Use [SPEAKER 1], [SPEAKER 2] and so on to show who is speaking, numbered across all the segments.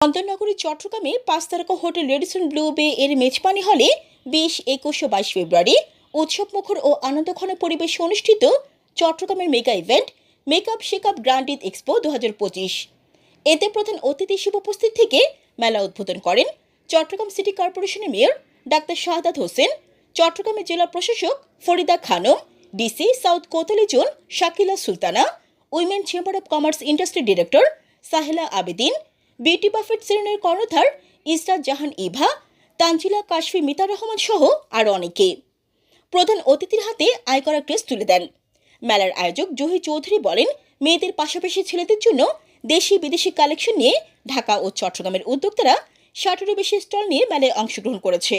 [SPEAKER 1] চন্দননগরী, চট্টগ্রামে পাঁচ তারকা হোটেল রেডিসন ব্লু বে এর মেজবানি হলে বিশ, একুশ ও বাইশ ফেব্রুয়ারি উৎসবমুখর ও আনন্দঘন পরিবেশে অনুষ্ঠিত চট্টগ্রামের mega event makeup shakeup grand Eid expo দু হাজার পঁচিশ। এতে প্রধান অতিথি হিসেবে উপস্থিত থেকে মেলা উদ্বোধন করেন চট্টগ্রাম সিটি কর্পোরেশনের মেয়র ডাক্তার শাহাদাত হোসেন, চট্টগ্রামের জেলা প্রশাসক Farida Khanam, DC south Kotwali zone Shakila Sultana, women chamber of commerce industry director Sahela Abedin beauty buffet শ্রেণির কর্ণধার ইসরাত জাহান ইভা, তানজিলা কাশফি মিতা রহমান সহ আরও অনেকে। প্রধান অতিথির হাতে আয়করা ক্রেস তুলে দেন। মেলার আয়োজক জহি চৌধুরী বলেন, মেয়েদের পাশাপাশি ছেলেদের জন্য দেশি বিদেশি কালেকশন নিয়ে ঢাকা ও চট্টগ্রামের উদ্যোক্তারা ষাটেরও বেশি স্টল নিয়ে মেলায় অংশগ্রহণ করেছে।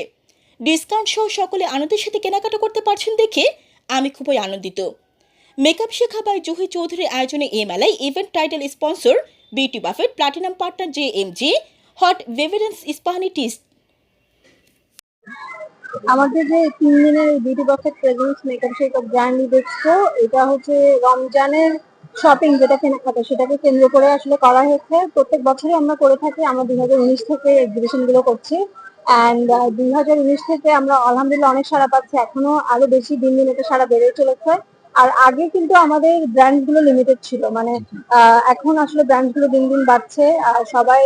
[SPEAKER 1] ডিসকাউন্ট সহ সকলে আনন্দের সাথে কেনাকাটা করতে পারছেন দেখে আমি খুবই আনন্দিত। মেকআপ শেখা বাই জুহি চৌধুরীর আয়োজনে এই মেলায় event title sponsor beauty buffet platinum partner J M G hot beverage ইস্পাহানিটিস্ট
[SPEAKER 2] আমাদের যে তিন দিনের বিউটি বক্সের presents makeup shakeup brand expo এটা হচ্ছে রমজানের শপিং যেটা কেনাকাটা, সেটাকে কেন্দ্র করে আসলে করা হয়েছে প্রত্যেক বছরই আমরা করে থাকি, আমরা দুই হাজার উনিশ থেকে এক্সিবিশনগুলো করছি। অ্যান্ড দুই হাজার উনিশ থেকে আমরা, আলহামদুলিল্লাহ অনেক সারা পাচ্ছি। এখনও আরও বেশি দিন দিন এটা সারা বেড়ে চলেছে। আর আগে কিন্তু আমাদের ব্র্যান্ডগুলো লিমিটেড ছিল। মানে এখন আসলে ব্র্যান্ডগুলো দিন দিন বাড়ছে, আর সবাই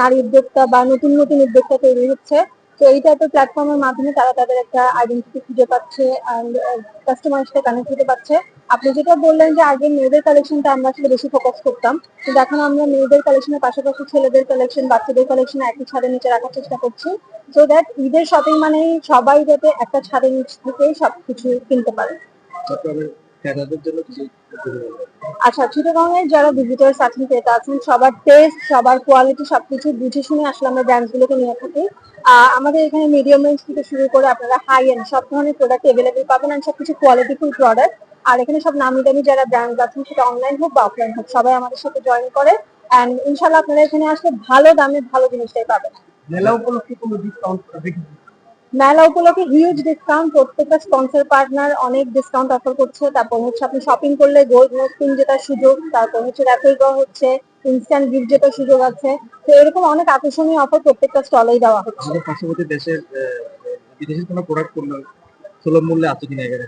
[SPEAKER 2] নারী উদ্যোক্তা বা নতুন নতুন উদ্যোক্তা তৈরি হচ্ছে। তো এই টাইপের প্ল্যাটফর্মের মাধ্যমে তারা তাদের একটা আইডেন্টিটি খুঁজে পাচ্ছে অ্যান্ড কাস্টমার সাথে কানেক্ট হতে পারছে। আপনি যেটা বললেন যে আগে মেয়েদের কালেকশনটা আমরা আসলে বেশি ফোকাস করতাম, কিন্তু এখন আমরা মেয়েদের কালেকশনের পাশাপাশি ছেলেদের কালেকশন বাচ্চাদের কালেকশন একই ছাদের নিচে রাখার চেষ্টা করছি। সো দ্যাট ঈদের শপিং মানেই সবাই যাতে একটা ছাদের নিচ থেকেই সবকিছু কিনতে পারে।
[SPEAKER 3] ক্রেতাদের জন্য কিছু
[SPEAKER 2] আচ্ছা চিটাগংয়ের যারা ভিজিটার্স আছেন ক্রেতা আছেন সবার টেস্ট সবার কোয়ালিটি সবকিছু বুঝে শুনে আসলে আমরা ব্র্যান্ড গুলোকে নিয়ে থাকি। আমাদের এখানে মিডিয়াম রেঞ্জ থেকে শুরু করে আপনারা হাই এন্ড সব ধরনের প্রোডাক্ট এভেলেবেল পাবেন আর সবকিছু কোয়ালিটিফুল প্রোডাক্ট আর এখানে সব নামি দামি যারা ব্র্যান্ড আছেন সেটা অনলাইন হোক বা অফলাইন হোক সবাই আমাদের সাথে জয়েন করে এন্ড ইনশাল্লাহ আপনারা এখানে আসলে ভালো দামে ভালো জিনিসটাই পাবেন।
[SPEAKER 3] মেলা উপলক্ষে কোনো ডিসকাউন্ট
[SPEAKER 2] মেলা উপলক্ষে হিউজ ডিসকাউন্ট প্রত্যেকটা স্পন্সর পার্টনার অনেক ডিসকাউন্ট অফার করছে। তারপর হচ্ছে আপনি শপিং করলে গোল্ড মোস্টিং যেটা সুযোগ তারপর হচ্ছে র্যাফেল ড্র হচ্ছে ইনস্ট্যান্ট গিফট যেটা সুযোগ আছে। তো এরকম অনেক আকর্ষণীয় অফার প্রত্যেকটা স্টলেই দেওয়া হচ্ছে।
[SPEAKER 3] পার্শ্ববর্তী দেশের বিদেশের কোনো প্রোডাক্ট করলে সুলভ মূল্যে আছে কিনা এখানে?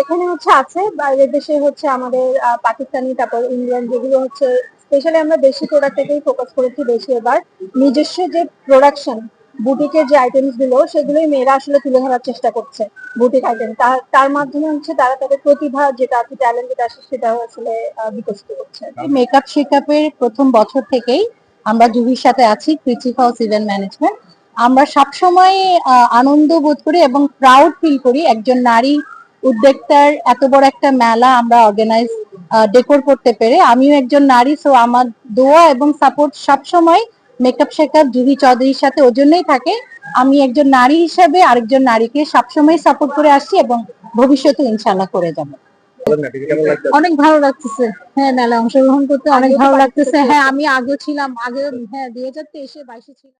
[SPEAKER 2] এখানে হচ্ছে আছে বাইরের দেশে হচ্ছে আমাদের পাকিস্তানি তারপর ইংল্যান্ড যেগুলো হচ্ছে স্পেশালি আমরা দেশি প্রোডাক্টটাকেই ফোকাস করেছি বেশি এবার। নিজস্ব যে প্রোডাকশন বুটিকের যে আইটেমসগুলো সেগুলোই মেয়েরা আসলে তুলে ধরার চেষ্টা করছে বুটিক আইটেম তার মাধ্যমে হচ্ছে তারা তাদের প্রতিভা যেটা আছে ট্যালেন্ট যেটা আছে সেটাও আসলে বিকশিত করছে
[SPEAKER 4] মেকআপ শেকআপের প্রথম বছর থেকেই আমরা জুহির সাথে আছি ক্রিচিক হাউস ইভেন্ট ম্যানেজমেন্ট আমরা সবসময় আহ, আনন্দ বোধ করি এবং প্রাউড ফিল করি একজন নারী উদ্যোক্তার এত বড় একটা মেলা আমরা অর্গানাইজ ডেকোর করতে পেরে। আমিও একজন নারী সো আমার দোয়া এবং সাপোর্ট সবসময় মেকআপ শেখার জুহি চৌধুরীর সাথে ওজন্যই থাকে। আমি একজন নারী হিসাবে আরেকজন নারীকে সবসময় সাপোর্ট করে আসছি এবং ভবিষ্যতে ইনশাল্লাহ করে যাব। অনেক ভালো লাগতেছে। হ্যাঁ মেলা অংশগ্রহণ করতে অনেক ভালো লাগতেছে। হ্যাঁ আমি আগে ছিলাম। আগে হ্যাঁ দুই হাজার তেইশে বাইশে ছিলাম।